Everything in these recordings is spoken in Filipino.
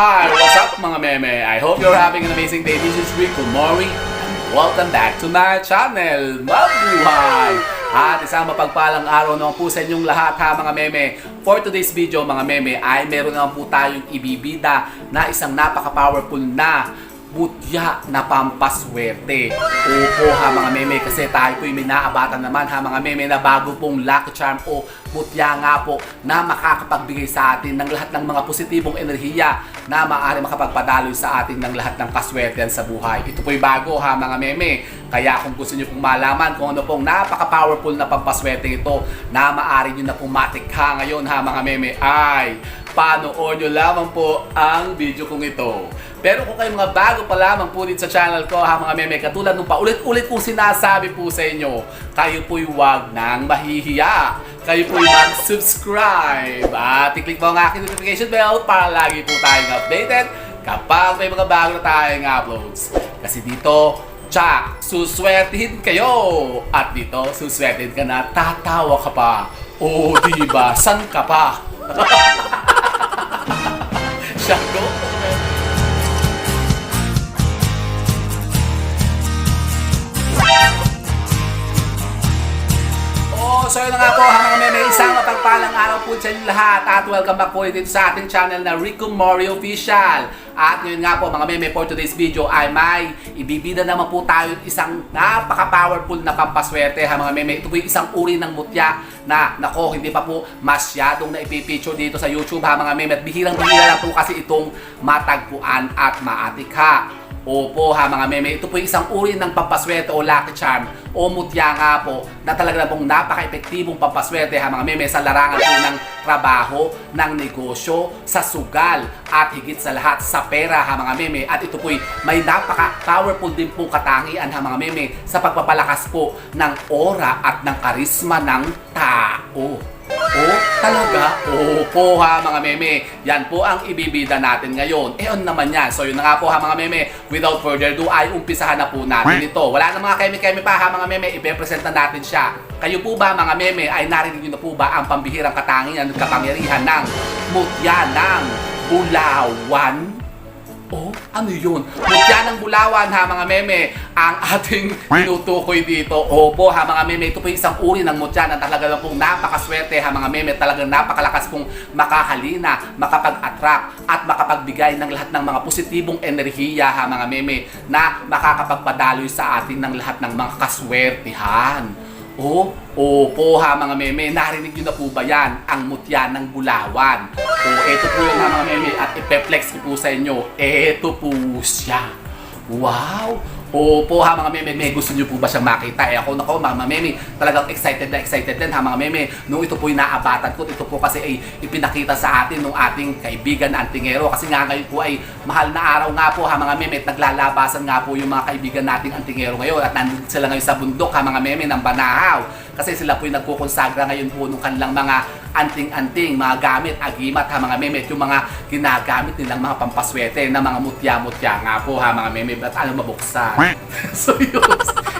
Hi, what's up mga meme? I hope you're having an amazing day. This is Rico Mori and welcome back to my channel, Mabuhay! At isang mapagpalang araw naman po sa inyong lahat ha mga meme. For today's video mga meme ay meron naman po tayong ibibida na isang napaka-powerful na butya na pampaswerte. Opo ha mga meme kasi tayo po may naabatan naman ha mga meme na bago pong lucky charm o butya nga po na makakapagbigay sa atin ng lahat ng mga positibong enerhiya na maaari makapagpadaloy sa atin ng lahat ng kaswertehan sa buhay. Ito po'y bago ha mga meme. Kaya kung gusto niyo pong malaman kung ano pong napaka-powerful na pampaswerte ito na maaari niyo na pong matikha ngayon ha mga meme ay panood nyo lamang po ang video kong ito. Pero kung kayo mga bago pa lamang po sa channel ko ha mga meme, katulad nung paulit-ulit kong sinasabi po sa inyo, kayo po'y wag nang mahihiya. Kayo po'y mag-subscribe at i-click mo ang aking notification bell para lagi po tayong updated kapag may mga bago na tayong uploads. Kasi dito, Tsak, suswertihin kayo! At dito, suswertihin ka na, tatawa ka pa. O, diba? San ka pa? Shadow? Oh, so yun na nga po ha mga meme, isang mapagpalang araw po sa inyo lahat at welcome back po dito sa ating channel na Rico Mori Official. At ngayon nga po mga meme, for today's video ay may ibibida naman po tayo isang napaka-powerful na pampaswerte ha mga meme. Ito po yung isang uri ng mutya na nako hindi pa po masyadong na ipipicture dito sa YouTube ha mga meme at bihirang-bihira lang po kasi itong matagpuan at maatikha. Opo ha mga meme, ito po yung isang uri ng pampaswerte o lucky charm o mutya nga po na talaga pong napaka-epektibong pampaswerte ha mga meme sa larangan po ng trabaho, ng negosyo, sa sugal at higit sa lahat sa pera ha mga meme at ito po'y may napaka-powerful din pong katangian ha mga meme sa pagpapalakas po ng aura at ng karisma ng tao. Oh, talaga? Opo ha mga meme. Yan po ang ibibida natin ngayon. Eh on naman yan. So yun na nga po ha mga meme. Without further ado ay umpisahan na po natin ito. Wala na mga keme-keme pa ha mga meme. Ipe-present na natin siya. Kayo po ba mga meme ay narinig nyo na po ba ang pambihirang katangian at kapangyarihan ng mutya ng Bulawan? Oh, ano yun? Mutya ng Bulawan ha mga meme ang ating tinutukoy dito. Opo ha mga meme, ito po yung isang uri ng mutya na talaga lang pong napakaswerte ha mga meme. Talagang napakalakas pong makahalina, makapag-attract at makapagbigay ng lahat ng mga positibong enerhiya ha mga meme na makakapagpadaloy sa atin ng lahat ng mga kaswertihan. Oh, opo ha mga meme, narinig nyo na po ba yan? Ang mutya ng Bulawan. O, eto po yun ha mga meme at ipeplex ko po sa inyo. Eto po siya. Wow! Opo ha mga meme, may gusto nyo po ba siyang makita? Eh ako nako mga meme, talagang excited na excited din ha mga meme. Nung ito po yung naabatan ko, ito po kasi ay ipinakita sa atin nung ating kaibigan na antingero. Kasi nga ngayon po ay mahal na araw nga po ha mga meme, at naglalabasan nga po yung mga kaibigan nating antingero ngayon. At nandun sila ngayon sa bundok ha mga meme ng Banahaw. Kasi sila po yung nagkukonsagra ngayon po nung kanilang mga anting-anting, mga gamit, agimat ha mga meme, yung mga ginagamit nilang mga pampaswerte na mga mutya-mutya nga po ha mga meme, at ano mabuksan. so yun,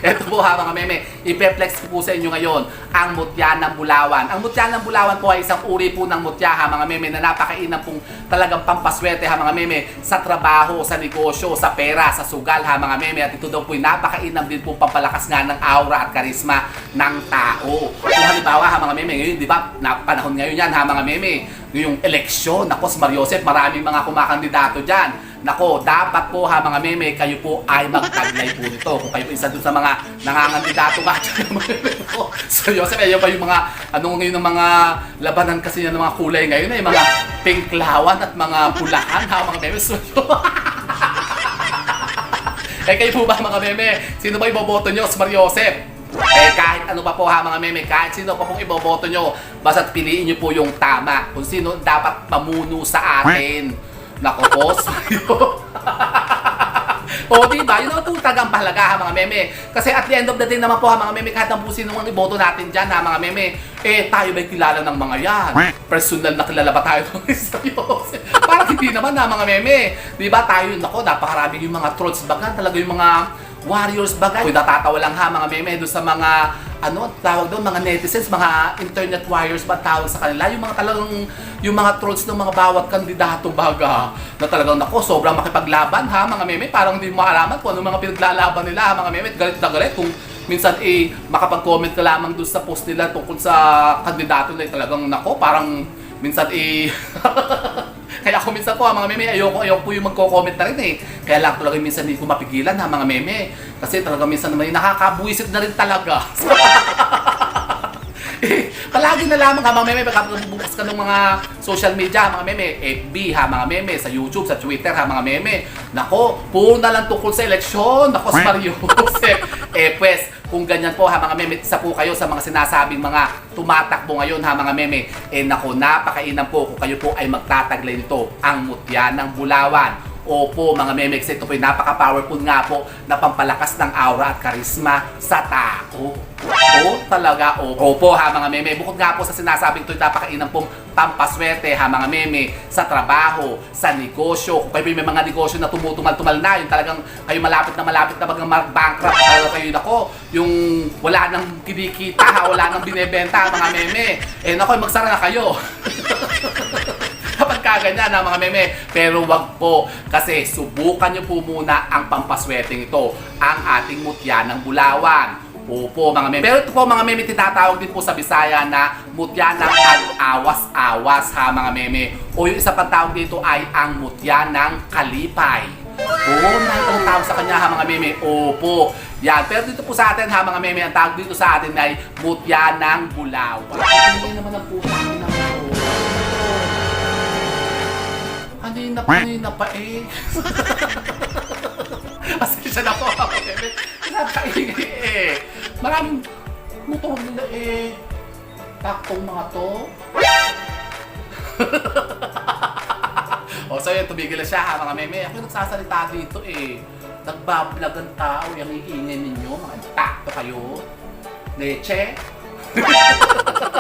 eto po ha mga meme, ipeplex ko po sa inyo ngayon ang mutya ng Bulawan. Ang mutya ng Bulawan po ay isang uri po ng mutya ha mga meme na napakainam pong talagang pampaswerte ha mga meme sa trabaho, sa negosyo, sa pera, sa sugal ha mga meme at ito daw po ay napakainam din po pampalakas nga ng aura at karisma ng tao. Kung halimbawa ha mga meme, ngayon di ba, na panahon ngayon yan ha mga meme, yung eleksyon, nako si Mariosep, maraming mga kumakandidato dyan. Nako, dapat po ha mga meme, kayo po ay magtaglay po nito. Kung kayo po isa dun sa mga nangangandidato nga dyan, mga meme po. So Joseph, ayun pa yung mga, ano ngayon ng mga labanan kasi yan ng mga kulay ngayon, ay mga pinklawan at mga pulahan ha mga meme. So eh kayo po ba mga meme, sino ba iboboto nyo? Si Mariosep? Eh kahit ano pa po ha mga meme, kahit sino pa pong iboboto nyo, basta't piliin nyo po yung tama. Kung sino dapat pamuno sa atin. Nako po, sayo. o diba, yun ang tutag ang pahalaga ha mga meme. Kasi at the end of the day naman po ha mga meme, kahit ang sino ang iboto natin dyan ha mga meme, eh tayo ba'y kilala ng mga yan? Personal na kilala ba tayo ng seryoso? Parang hindi naman ha mga meme. Di ba tayo, nako, napakarami yung mga trolls baga, talaga yung mga warriors bagay. Kung natatawa lang ha mga meme doon sa mga ano tawag doon mga netizens, mga internet warriors ba tawag sa kanila, yung mga talagang yung mga trolls ng mga bawat kandidato baga na talagang nako sobrang makipaglaban ha mga meme. Parang hindi mo malaman kung ano mga pinaglalaban nila ha mga meme. Galit na galit kung minsan eh makapag-comment ka lamang doon sa post nila tungkol sa kandidato nila eh, talagang nako parang minsan eh Kaya ako minsan po, ha, mga meme, ayoko, ayoko po yung magko-comment na rin eh. Kaya lang talaga minsan hindi ko mapigilan ha, mga meme. Kasi talaga minsan naman, eh, nakakabuisit na rin talaga. eh, palagi na lamang ha, mga meme, pagka bukas ka ng mga social media, mga meme, FB ha, mga meme, sa YouTube, sa Twitter ha, mga meme. Nako, puro na lang tungkol sa eleksyon. Nako, si Mario Joseph. eh, pues, kung ganyan po ha mga meme, isa po kayo sa mga sinasabing mga tumatakbo ngayon ha mga meme, eh nako napakainam po kung kayo po ay magtataglay nito ang mutya ng Bulawan. Opo mga meme, kasi ito po napaka-powerful nga po na pampalakas ng aura at karisma sa tao. Oo, talaga. Oo. Opo ha mga meme. Bukod nga po sa sinasabing ito, napakainam pong pampaswerte ha mga meme sa trabaho, sa negosyo. Kung kayo may mga negosyo na tumutumal-tumal na, yung talagang kayo malapit na malapit na bagang mag-bankrupt, talaga kayo nako, yung wala nang kinikita ha, wala nang binebenta mga meme. Eh nako, magsara na kayo. kaganyan na mga meme. Pero wag po kasi subukan nyo po muna ang pampaswerteng ito, ang ating mutya ng Bulawan. Opo mga meme. Pero ito po mga meme tinatawag din po sa Bisaya na mutya ng ag-awas-awas ha mga meme. O yung isa pang tawag dito ay ang mutya ng kalipay. Oo, nakita ng tawag sa kanya ha mga meme. Opo. Yan. Pero dito po sa atin ha mga meme, ang tawag dito sa atin ay mutya ng Bulawan. Hindi naman ang puta ng Kanina pa, kanina pa eh. Asensya na po ako. Nakakaingay eh. Maraming motor nila eh. Taktong mga to. o, so yun, tumigil na siya ha, mga meme. Ako yung nagsasalita dito eh. Nagbablog ang tao, yung iingay ninyo, mga takto kayo. Leche.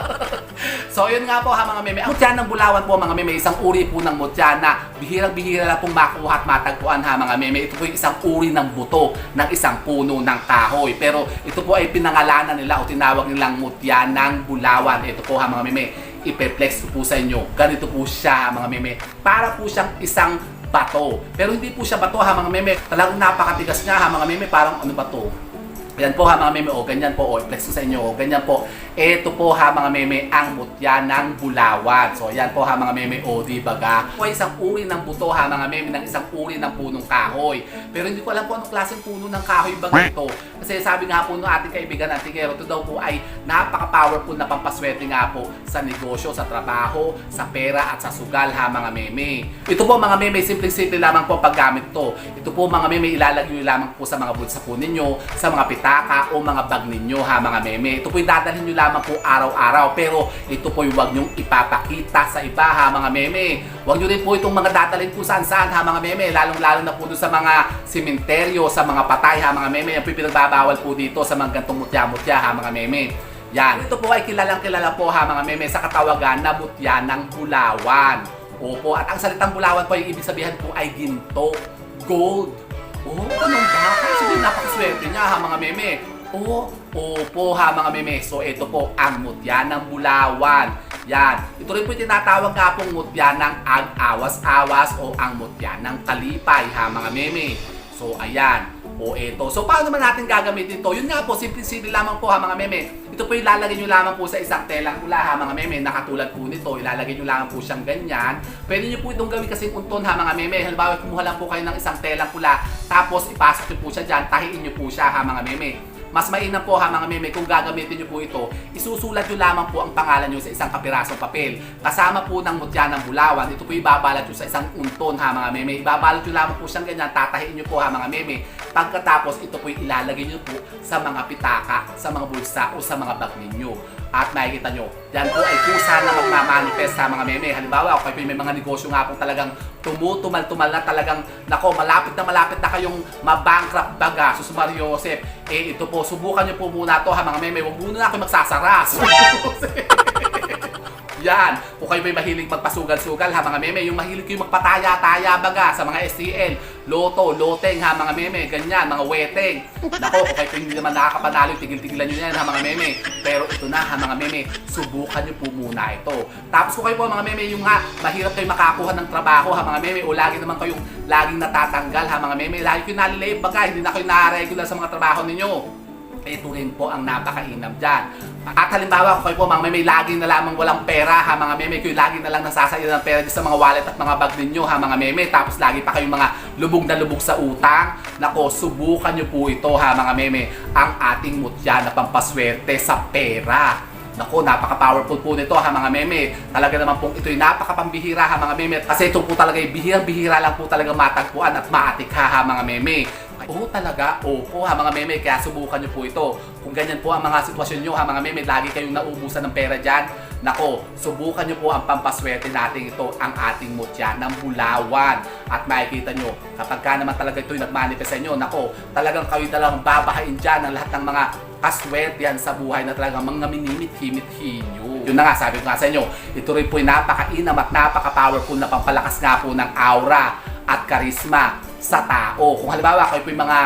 So yun nga po ha mga meme. Ang mutya ng Bulawan po mga meme, isang uri po ng mutya na bihirang-bihira lang pong makuha at matagpuan ha mga meme. Ito po yung isang uri ng buto ng isang puno ng kahoy. Pero ito po ay pinangalanan nila o tinawag nilang mutya ng Bulawan. Ito po ha mga meme, ipeplex ko po sa inyo. Ganito po siya mga meme. Para po siyang isang bato. Pero hindi po siya bato ha mga meme. Talagang napakatigas niya ha mga meme. Parang ano ba to? Yan po ha mga meme, o ganyan po, o flex ko sa inyo, o ganyan po. Ito po ha mga meme, ang mutya ng Bulawan. So yan po ha mga meme, o di baga. Ay isang uri ng buto ha mga meme, ng isang uri ng punong kahoy. Pero hindi ko alam po anong klaseng puno ng kahoy ba ito. Kasi sabi nga po ng ating kaibigan ng tingero, ito daw po ay napaka-powerful na pampaswerte nga po sa negosyo, sa trabaho, sa pera at sa sugal ha mga meme. Ito po mga meme, simple-simple lamang po paggamit to. Ito po mga meme, ilalagay nyo lamang po sa mga bulsa po ninyo, sa mga pitaka o mga bag ninyo ha mga meme. Ito po yung dadalhin nyo lamang po araw-araw. Pero ito po yung wag nyong ipapakita sa iba ha mga meme. Huwag nyo rin po itong mga dadalhin po saan-saan ha mga meme. Lalong-lalo na po doon sa mga simenteryo, sa mga patay ha mga meme. Yan po yung pinagbabawal po dito sa mga gantong mutya-mutya ha mga meme. Yan. Ito po ay kilalang kilala po ha mga meme sa katawagan na mutya ng Bulawan. Opo, at ang salitang Bulawan po yung ibig sabihin po ay ginto, gold. Oh, ganun ba? Sige, napakaswerte niya ha mga meme. Oo, opo ha mga meme. So ito po ang mutya ng Bulawan. Yan. Ito rin po yung tinatawag nga pong mutya ng ag-awas-awas o ang mutya ng kalipay ha mga meme. So ayan. O ito. So paano naman natin gagamitin to? Yun nga po, simple-simple lamang po ha mga meme. Ito po ilalagay nyo lamang po sa isang telang pula ha mga meme. Nakatulad po nito. Ilalagay nyo lamang po siyang ganyan. Pwede nyo po itong gawin kasing unton ha mga meme. Halimbawa, kumuha lang po kayo ng isang telang pula. Tapos ipasok nyo po siya dyan. Tahiin nyo po siya ha mga meme. Mas mainam po ha mga meme kung gagamitin nyo po ito, isusulat nyo lamang po ang pangalan nyo sa isang kapirasong papel. Kasama po ng mutya ng bulawan, ito po ibabalat nyo sa isang unton ha mga meme. Ibabalat nyo lamang po siyang ganyan, tatahiin nyo po ha mga meme. Pagkatapos ito po ilalagay nyo po sa mga pitaka, sa mga bulsa o sa mga bag ninyo. At makikita nyo, yan po ay kusa na magmamanifest sa mga meme. Halimbawa, kung kayo may mga negosyo nga po talagang tumutumal-tumal na talagang, nako, malapit na malapit na kayong mabankrupt baga. So, Mario Joseph, eh ito po, subukan nyo po muna to ha mga meme. Huwag muna na ako magsasara. Yan. Kung kayo may mahilig magpasugal-sugal ha mga meme, yung mahilig kayo magpataya-taya baga sa mga STL, loto, loteng ha mga meme, ganyan, mga weteng. Nako, kung kayo hindi naman nakakapanalo, tigil-tigilan nyo yan ha mga meme. Pero ito na ha mga meme, subukan nyo po muna ito. Tapos kung kayo po mga meme, yung nga, mahirap kayo makakuha ng trabaho ha mga meme, o lagi naman kayong laging natatanggal ha mga meme, lagi kayo nalilate baga, hindi na kayo na-regular sa mga trabaho ninyo ito rin po ang napakainam dyan. At halimbawa, kung kayo po mga meme, lagi na lamang walang pera ha mga meme, kayo lagi na lang nasasayang ng pera sa mga wallet at mga bag ninyo ha mga meme, tapos lagi pa kayong mga lubog na lubog sa utang, nako, subukan nyo po ito ha mga meme, ang ating mutya na pampaswerte sa pera. Nako, napaka-powerful po nito ha mga meme. Talaga naman po ito'y napakapambihira ha mga meme. Kasi ito po talaga ay bihirang-bihira lang po talaga matagpuan at maatikha ha mga meme. Oo talaga, opo ha mga meme, kaya subukan nyo po ito. Kung ganyan po ang mga sitwasyon nyo ha mga meme, lagi kayong naubusan ng pera dyan, nako, subukan nyo po ang pampaswerte natin ito, ang ating mutya ng Bulawan. At makikita nyo, kapag ka naman talaga ito'y nagmanifest sa inyo, nako, talagang kayo talagang babahain dyan ng lahat ng mga kaswertihan sa buhay na talagang mga minimit-himit-hi nyo. Yun na nga, sabi ko nga sa inyo, ito rin po ay napakainam at napaka-powerful na pampalakas nga po ng aura at karisma sa tao. Kung halimbawa kayo po yung mga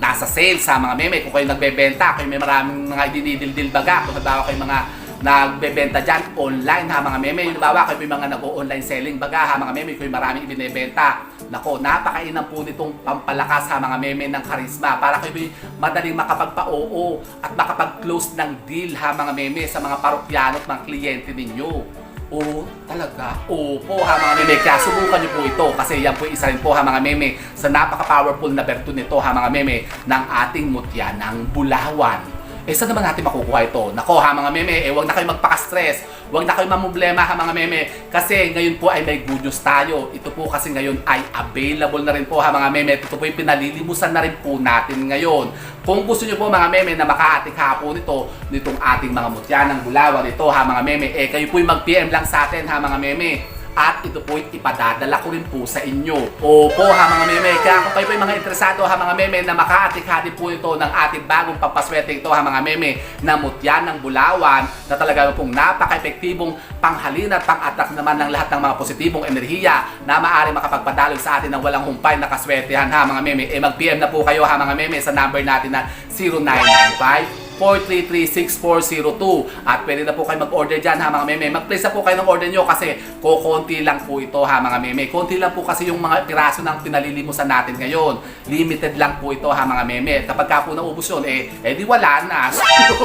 nasa sale sa mga meme, kung kayo nagbebenta, kayo may maraming mga dinidildil baga, kung halimbawa kayo mga nagbebenta dyan online ha mga meme, yung halimbawa kayo po yung mga nag-online selling baga ha mga meme, kayo maraming ibinebenta. Nako, napakainam po nitong pampalakas ha mga meme ng karisma para kayo madaling makapagpa-oo at makapag-close ng deal ha mga meme sa mga parokyano at mga kliyente ninyo. Oo, talaga? Opo ha mga meme. Kaya subukan niyo po ito kasi yan po isa rin po ha mga meme sa napaka-powerful na bertu nito ha mga meme ng ating mutya ng Bulawan. Eh saan naman natin makukuha ito? Nako ha mga meme, eh wag na kayo magpaka-stress. Wag na kayo mamblema ha mga meme kasi ngayon po ay may good news tayo. Ito po kasi ngayon ay available na rin po ha mga meme. Ito po yung pinalilimusan na rin po natin ngayon. Kung gusto nyo po mga meme na makaatikha po nito, nitong ating mga mutya ng Bulawan ito ha mga meme, eh kayo po yung mag-PM lang sa atin ha mga meme at ito po ipadadala ko rin po sa inyo. Opo ha mga meme, kaya kung kayo po mga interesado ha mga meme na makaatik-hati po ito ng ating bagong pampaswerte ito ha mga meme na mutya ng Bulawan na talaga pong napaka-epektibong panghalina at pang-attract naman ng lahat ng mga positibong enerhiya na maaari makapagpadaloy sa atin ng walang humpay na kaswertehan ha mga meme. Eh mag-PM na po kayo ha mga meme sa number natin na 0995 433-6402 at pwede na po kayo mag-order dyan ha mga meme. Mag-place na po kayo ng order nyo kasi kukunti lang po ito ha mga meme. Konti lang po kasi yung mga piraso ng pinalilimusan natin ngayon. Limited lang po ito ha mga meme. Kapag ka po naubos yun, eh, eh di wala na.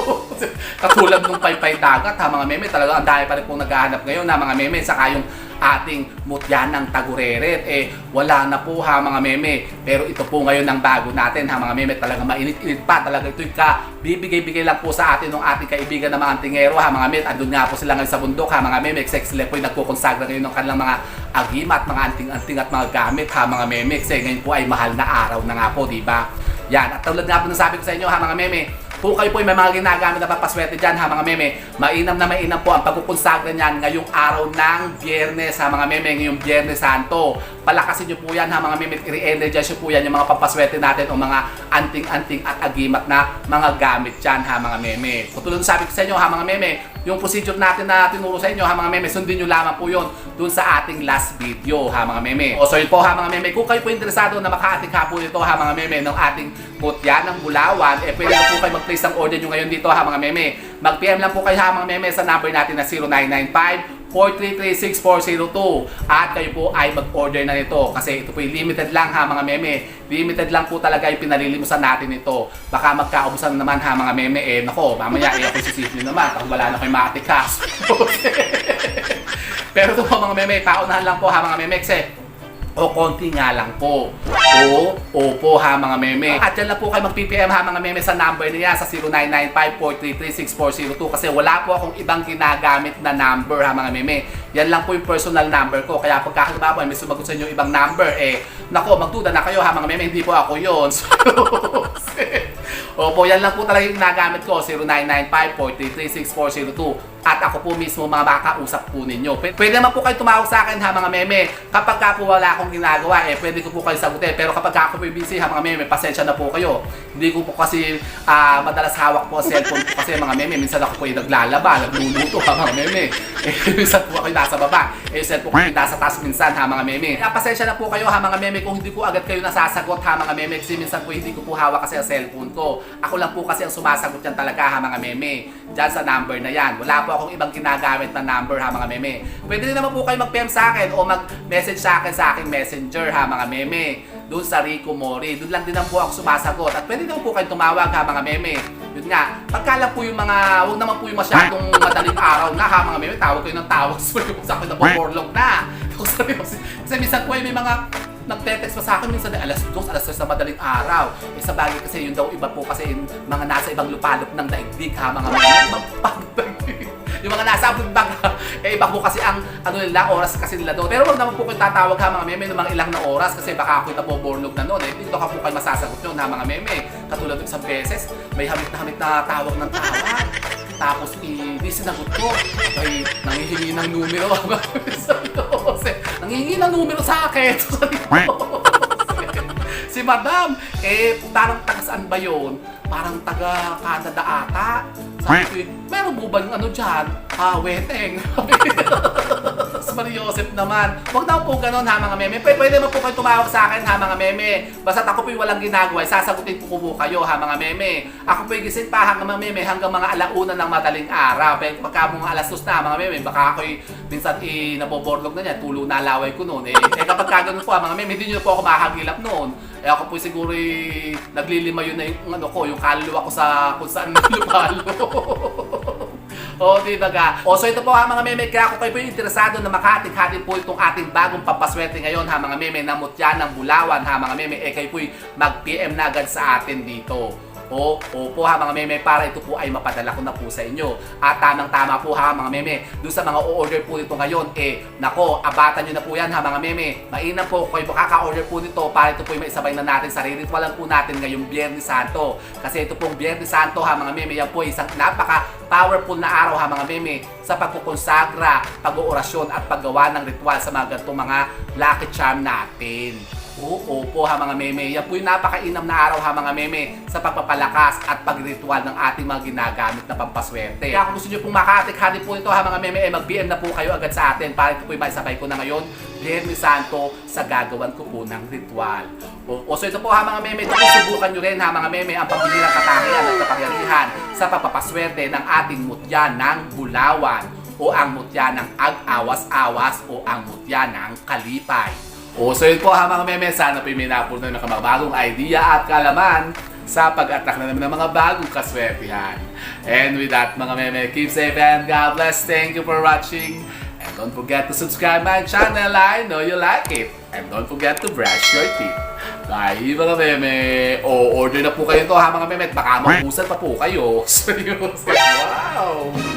Katulad nung paypay dagat ha mga meme. Talaga ang dami pa rin pong naghahanap ngayon ha mga meme. Saka yung ating mutya ng tagureret. Eh, wala na po ha mga meme. Pero ito po ngayon ang bago natin ha mga meme. Talaga mainit-init pa. Talaga ito'y ka bibigay-bigay lang po sa atin ng ating kaibigan na mga antingero ha mga meme. Andun nga po sila ngayon sa bundok ha mga meme. Sex yung nagkukonsagra ngayon ng kanilang mga agima at mga anting-anting at mga gamit ha mga meme. Kasi ngayon po ay mahal na araw na nga po, di ba? Yan. At tulad nga po sabi ko sa inyo ha mga meme, kung kayo po ay may mga ginagamit na papaswerte dyan ha mga meme, mainam na mainam po ang pagkukonsagra niyan ngayong araw ng biyernes ha mga meme, ngayong biyernes santo. Palakasin nyo po yan ha mga meme, i-energize nyo po yan yung mga papaswerte natin o mga anting-anting at agimat na mga gamit dyan ha mga meme. Kung tulad ng sabi ko sa inyo ha mga meme, yung procedure natin na tinuro sa inyo ha mga meme, sundin nyo lamang po yun dun sa ating last video ha mga meme. O so yun po ha mga meme, kung kayo po interesado na makaatikha po ito ha mga meme ng ating mutya ng Bulawan, eh pwede po kayo mag-place ng order nyo ngayon dito ha mga meme. Mag-PM lang po kayo ha mga meme sa number natin na 0995 433-6402 at kayo po ay mag-order na nito. Kasi ito po yung limited lang ha mga meme. Limited lang po talaga yung pinalilimusan natin ito. Baka magkaubusan naman ha mga meme. Eh nako mamaya eh ako sisip nyo naman. Kung wala na kayo maatikas pero ito po mga meme paunahan lang po ha mga meme. Kasi o konti nga lang po. O, opo ha mga meme. At dyan lang po kayo mag-PPM ha mga meme sa number niya sa 0995-433-6402 kasi wala po akong ibang ginagamit na number ha mga meme. Yan lang po yung personal number ko. Kaya pagka halimbawa may sumagot sa inyo ibang number, eh, nako, magduda na kayo ha mga meme, hindi po ako yun. Opo, yan lang po talaga yung ginagamit ko, 0995-433-6402. At ako po mismo makakausap po ninyo. P- pwede naman po kayo tumawag sa akin ha mga meme. Kapag ka po wala akong ginagawa, eh pwede ko po kayo sagutin. Pero kapag ka ako po busy ha mga meme, pasensya na po kayo. Hindi ko po kasi ah, madalas hawak po ang cellphone ko kasi mga meme, minsan ako po yung naglalaba, nagluluto ha mga meme. Eh, minsan po ako yung nasa baba. Eh, cellphone ko yung nasa taas minsan ha mga meme. Kaya pasensya na po kayo ha mga meme kung hindi ko agad kayo nasasagot ha mga meme kasi minsan po hindi ko po hawak kasi ang cellphone ko. Ako lang po kasi ang sumasagot yan talaga ha mga meme. Diyan sa number na yan. Wala po akong ibang ginagamit na number ha mga meme. Pwede rin naman po kayo mag-PM sa akin o mag-message sa akin sa aking messenger ha mga meme. Doon sa Rico Mori. Doon lang din naman po ako sumasagot. At pwede naman po kayo tumawag ha mga meme. Yun nga, pagka lang po yung mga, huwag naman po yung masyadong madaling araw na ha mga meme, tawag kayo ng tawag sa akin na borlog na. Kasi, kasi minsan po ay may mga nagte-text pa sa akin minsan ay alas 2, alas 3 na madaling araw. Eh sa bagay kasi yun daw iba po kasi yung mga nasa ibang lupalop ng daigdig ha mga mga ibang. Yung mga nasa bag eh iba po kasi ang ano nila oras kasi nila doon. Pero wag naman po kayo tatawag ha mga meme ng mga ilang na oras kasi baka ako naboborlog na noon. Eh dito ka po kayo masasagot yun ha mga meme. Katulad ng isang beses, may hamit na hamit na tawag ng tawag. Tapos i di sinagot ko. Ay, nangihingi ng numero. Sabi ko, nangihingi ng numero sa akin. Si Madam, eh, parang taga saan ba yun? Parang taga Canada ata. Sabi ko, eh, meron mo ba yung ano dyan? Ah, weteng. Maria Joseph naman. Huwag daw po ganun ha mga meme. Pwede, pwede naman po kayo tumawag sa akin ha mga meme. Basta ako po yung walang ginagawa, sasagutin ko po kayo ha mga meme. Ako po yung gising pa hanggang mga meme hanggang mga alauna ng madaling araw. Pero pagka mga alas dos na mga meme, baka ako minsan eh, naboborlog na niya, tulo na laway ko noon. Eh, eh kapag ka ganun po ha mga meme, hindi nyo po ako makakagilap noon. Eh ako po siguro eh, naglilima yun na yung ano ko, yung kaluluwa ko sa kung saan lumalo. O, di ba? O, so ito po ha mga meme, kaya kung kayo po interesado na makatik-hatin po itong ating bagong papaswerte ngayon ha mga meme, na mutya ng Bulawan ha mga meme, eh kayo po mag-PM na agad sa atin dito. O, opo ha mga meme, para ito po ay mapadala ko na po sa inyo. At tamang-tama po ha mga meme, doon sa mga o-order po nito ngayon, eh, nako, abatan nyo na po yan ha mga meme. Mainam po kayo makaka-order po nito para ito po ay maisabay na natin sa riritualan po natin ngayong Biyernes Santo. Kasi ito pong Biyernes Santo ha mga meme, yan po ay isang napaka powerful na araw ha mga meme sa pagkukonsagra, pag-oorasyon at paggawa ng ritual sa mga ganitong mga lucky charm natin. Oo, opo ha mga meme. Yan po yung napakainam na araw ha mga meme sa pagpapalakas at pagritual ng ating mga ginagamit na pampaswerte. Kaya kung gusto nyo pong makatik-hati po ito ha mga meme, eh mag-PM na po kayo agad sa atin para ito po yung maisabay ko na ngayon, Biyernes Santo, sa gagawan ko po ng ritual. O, o so ito po ha mga meme, ito po subukan nyo rin ha mga meme ang pambilirang katangian at kapangyarihan sa papapaswerte ng ating mutya ng Bulawan o ang mutya ng ag-awas-awas o ang mutya ng kalipay. O, so yun po ha mga meme, sana po may napuro na mga bagong idea at kalaman sa pag-attract na naman ng mga bagong kaswertihan. And with that mga meme, keep safe and God bless. Thank you for watching. And don't forget to subscribe my channel. I know you like it. And don't forget to brush your teeth. Bye mga meme. O, order na po kayo to ha mga meme. Baka mabusan pa po kayo. Seryoso. Wow!